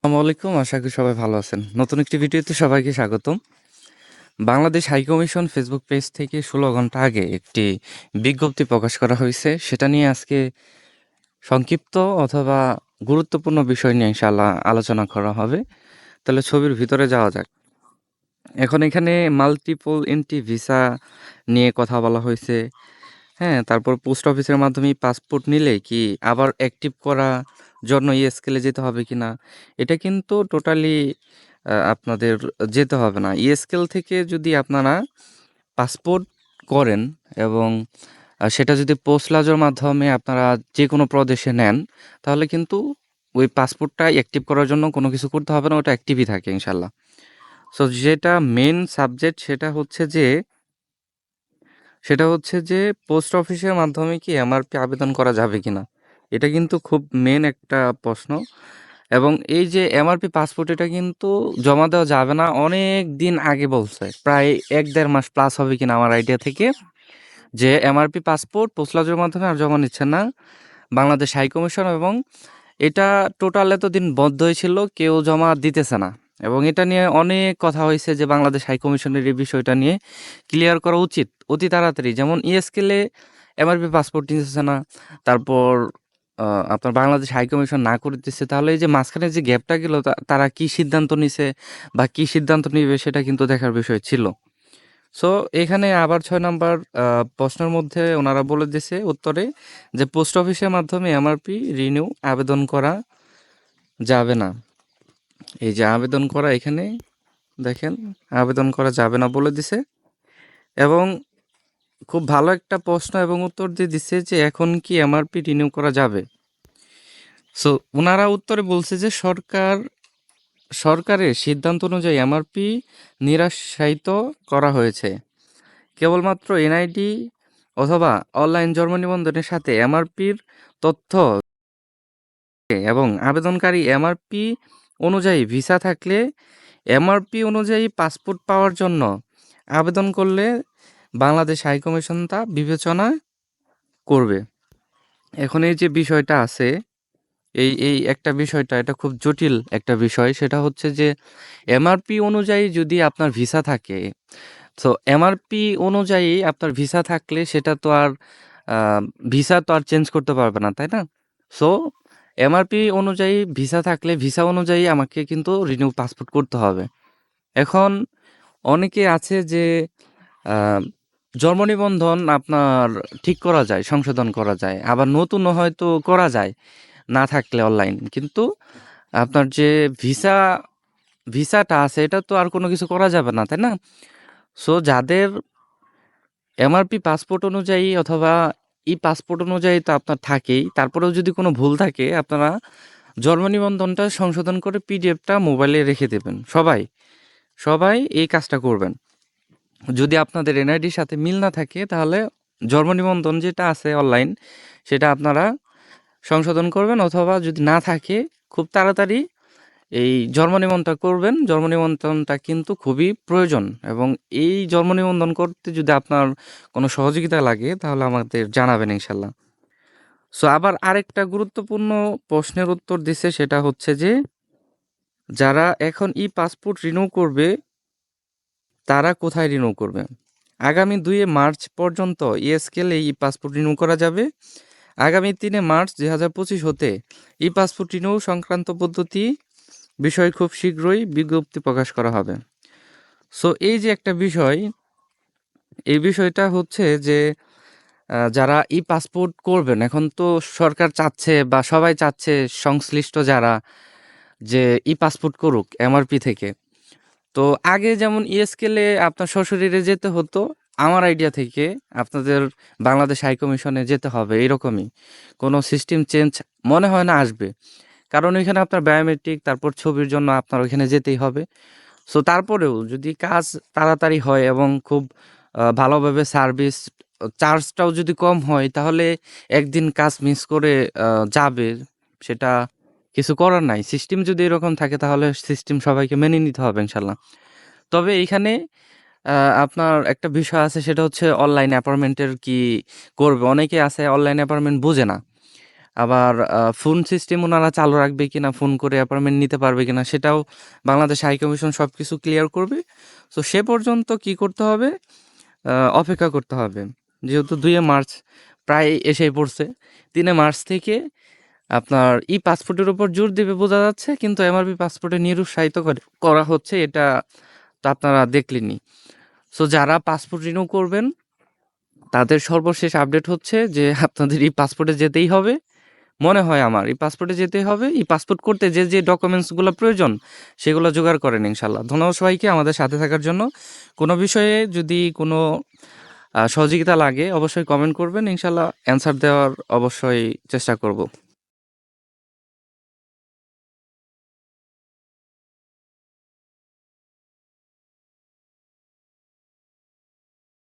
আসসালামু আলাইকুম, আশা করি সবাই ভালো আছেন। নতুন একটি ভিডিওতে সবাইকে স্বাগতম। বাংলাদেশ হাইকমিশন ফেসবুক পেজ থেকে ষোলো ঘণ্টা আগে একটি বিজ্ঞপ্তি প্রকাশ করা হয়েছে। সেটা নিয়ে আজকে সংক্ষিপ্ত অথবা গুরুত্বপূর্ণ বিষয় নিয়ে ইনশাআল্লাহ আলোচনা করা হবে। তাহলে ছবির ভিতরে যাওয়া যাক। এখন এখানে মাল্টিপল এন্ট্রি ভিসা নিয়ে কথা বলা হয়েছে। হ্যাঁ তারপর পোস্ট অফিসের মাধ্যমে পাসপোর্ট নিলে কি আবার অ্যাক্টিভ করা জন্য ই স্কেলে যেতে হবে কি না এটা কিন্তু টোটালি আপনাদের যেতে হবে না। ই স্কেল থেকে যদি আপনারা পাসপোর্ট করেন এবং সেটা যদি পোস্ট লাজের মাধ্যমে আপনারা যে কোনো প্রদেশে নেন, তাহলে কিন্তু ওই পাসপোর্টটা অ্যাক্টিভ করার জন্য কোনো কিছু করতে হবে না, ওটা অ্যাক্টিভই থাকে ইনশাল্লাহ। সো যেটা মেন সাবজেক্ট সেটা হচ্ছে যে সেটা হচ্ছে যে, পোস্ট অফিসের মাধ্যমে কি এমআরপি আবেদন করা যাবে কিনা? এটা কিন্তু খুব মেন একটা প্রশ্ন। এবং এই যে এমআরপি পাসপোর্ট এটা কিন্তু জমা দেওয়া যাবে না, অনেক দিন আগে বলছে। প্রায় এক দেড় মাস প্লাস হবে কিনা আমার আইডিয়া থেকে। যে এমআরপি পাসপোর্ট পোস্টলাজের মাধ্যমে আর জমা নিচ্ছে না বাংলাদেশ হাই কমিশন এবং এটা টোটাল এতদিন বন্ধ হয়েছিল কেউ জমা দিতেছে না। এবং এটা নিয়ে অনেক কথা হয়েছে যে বাংলাদেশ হাই কমিশনের এই বিষয়টা নিয়ে ক্লিয়ার করা উচিত, অতি তাড়াতাড়ি। যেমন ইএসকেলে এমআরপি পাসপোর্ট নিতেছে না, তারপর আপনার বাংলাদেশ হাই কমিশন না করে দিচ্ছে তাহলে এই যে মাঝখানে যে গ্যাপটা গেল তারা কি সিদ্ধান্ত নিছে বা কি সিদ্ধান্ত নিবে সেটা কিন্তু দেখার বিষয় ছিল। সো এখানে আবার ছয় নম্বর প্রশ্নের মধ্যে ওনারা বলে দিছে উত্তরে যে পোস্ট অফিসের মাধ্যমে এমআরপি রিনিউ আবেদন করা যাবে না। এই যে আবেদন করা এখানে, দেখেন, আবেদন করা যাবে না বলে দিছে। এবং খুব ভালো একটা প্রশ্ন এবং উত্তর দিয়ে দিচ্ছে যে এখন কি এমআরপি রিনিউ করা যাবে। সো ওনারা উত্তরে বলছে যে সরকার, সরকারের সিদ্ধান্ত অনুযায়ী এমআরপি নিরাশ্বায়িত করা হয়েছে। কেবলমাত্র এনআইডি অথবা অনলাইন জন্ম নিবন্ধনের সাথে এমআরপির তথ্য এবং আবেদনকারী এমআরপি অনুযায়ী ভিসা থাকলে এমআরপি অনুযায়ী পাসপোর্ট পাওয়ার জন্য আবেদন করলে বাংলাদেশ হাই কমিশন তা বিবেচনা করবে। এখন এই যে বিষয়টা আছে, এই এই একটা বিষয়টা, এটা খুব জটিল একটা বিষয়, সেটা হচ্ছে যে এমআরপি অনুযায়ী যদি আপনার ভিসা থাকে, তো এমআরপি অনুযায়ী আপনার ভিসা থাকলে সেটা তো আর ভিসা তো আর চেঞ্জ করতে পারবে না, তাই না? সো এমআরপি অনুযায়ী ভিসা থাকলে ভিসা অনুযায়ী আমাকে কিন্তু রিনিউ পাসপোর্ট করতে হবে। এখন অনেকে আছে যে জন্ম নিবন্ধন আপনার ঠিক করা যায়, সংশোধন করা যায়, আবার নতুনও হয়তো করা যায়, না থাকলে অনলাইন কিন্তু আপনার যে ভিসা, ভিসাটা আছে, এটা তো আর কোনো কিছু করা যাবে না, তাই না? সো যাদের এমআরপি পাসপোর্ট অনুযায়ী অথবা ই পাসপোর্ট অনুযায়ী তো আপনার থাকেই। তারপরেও যদি কোনো ভুল থাকে, আপনারা জন্ম নিবন্ধনটা সংশোধন করে পিডিএফটা মোবাইলে রেখে দেবেন। সবাই সবাই এই কাজটা করবেন। যদি আপনাদের এনআইডির সাথে মিল না থাকে, তাহলে জন্ম নিবন্ধন যেটা আছে অনলাইন সেটা আপনারা সংশোধন করবেন। অথবা যদি না থাকে, খুব তাড়াতাড়ি এই জন্ম নিবন্ধন করবেন, জন্ম নিবন্ধনটা কিন্তু খুবই প্রয়োজন এবং এই জন্ম নিবন্ধন করতে যদি আপনার কোনো সহযোগিতা লাগে, তাহলে আমাদের জানাবেন ইনশাল্লাহ সো আবার আরেকটা গুরুত্বপূর্ণ প্রশ্নের উত্তর দিছে, সেটা হচ্ছে যে, যারা এখন ই পাসপোর্ট রিনিউ করবে, তারা কোথায় রিনিউ করবে? আগামী দুই মার্চ পর্যন্ত ইএসকেলে ই পাসপোর্ট রিনিউ করা যাবে। আগামী তিনে মার্চ দুই হাজার পঁচিশ হতে ই পাসপোর্ট রিনিউ সংক্রান্ত পদ্ধতি বিষয় খুব শীঘ্রই বিজ্ঞপ্তি প্রকাশ করা হবে। সো এই যে একটা বিষয়, এই বিষয়টা হচ্ছে যে যারা ই পাসপোর্ট করবেন, এখন তো সরকার চাচ্ছে বা সবাই চাচ্ছে সংশ্লিষ্ট যারা যে ই পাসপোর্ট করুক এমআরপি থেকে। তো আগে যেমন ইএসকেলে আপনার শ্বশুরিরে যেতে হতো, আমার আইডিয়া থেকে আপনাদের বাংলাদেশ হাই কমিশনে যেতে হবে, এরকমই। কোনো সিস্টেম চেঞ্জ মনে হয় না আসবে। কারণ ওইখানে আপনার বায়োমেট্রিক তারপর ছবির জন্য আপনার ওইখানে যেতেই হবে। সো তারপরেও যদি কাজ তাড়াতাড়ি হয় এবং খুব ভালোভাবে সার্ভিস চার্জটাও যদি কম হয় তাহলে একদিন কাজ মিস করে যাবে সেটা কিছু করার নাই। সিস্টেম যদি এরকম থাকে তাহলে সিস্টেম সবাইকে মেনে নিতে হবে ইনশাল্লাহ। তবে এইখানে আহ, আপনার একটা বিষয় আছে সেটা হচ্ছে অনলাইন অ্যাপার্টমেন্টের কি করবে? অনেকে আছে অনলাইন অ্যাপার্টমেন্ট বোঝে না। আবার ফোন সিস্টেম ওনারা চালু রাখবে কিনা ফোন করে অ্যাপয়েন্টমেন্ট নিতে পারবে কিনা, সেটাও বাংলাদেশ হাই কমিশন সব কিছু ক্লিয়ার করবে। সো সে পর্যন্ত কি করতে হবে? অপেক্ষা করতে হবে। যেহেতু দুইয়ে মার্চ প্রায় এসেই পড়ছে। তিনে মার্চ থেকে আপনার ই পাসপোর্টের উপর জোর দেবে বোঝা যাচ্ছে, কিন্তু এমআরপি পাসপোর্টে নিরুৎসাহিত করে- করা হচ্ছে এটা তো আপনারা দেখলেনই। সো যারা পাসপোর্ট রিনিউ করবেন, তাদের সর্বশেষ আপডেট হচ্ছে যে আপনাদের এই পাসপোর্টে যেতেই হবে। মনে হয় আমার, এই পাসপোর্টে যেতে হবে, এই পাসপোর্ট করতে যে যে ডকুমেন্টসগুলো প্রয়োজন, সেগুলো জোগাড় করেন ইনশাল্লাহ ধন্যবাদ সবাইকে আমাদের সাথে থাকার জন্য। কোনো বিষয়ে যদি কোনো সহযোগিতা লাগে, অবশ্যই কমেন্ট করবেন। ইনশাল্লাহ অ্যান্সার দেওয়ার অবশ্যই চেষ্টা করব।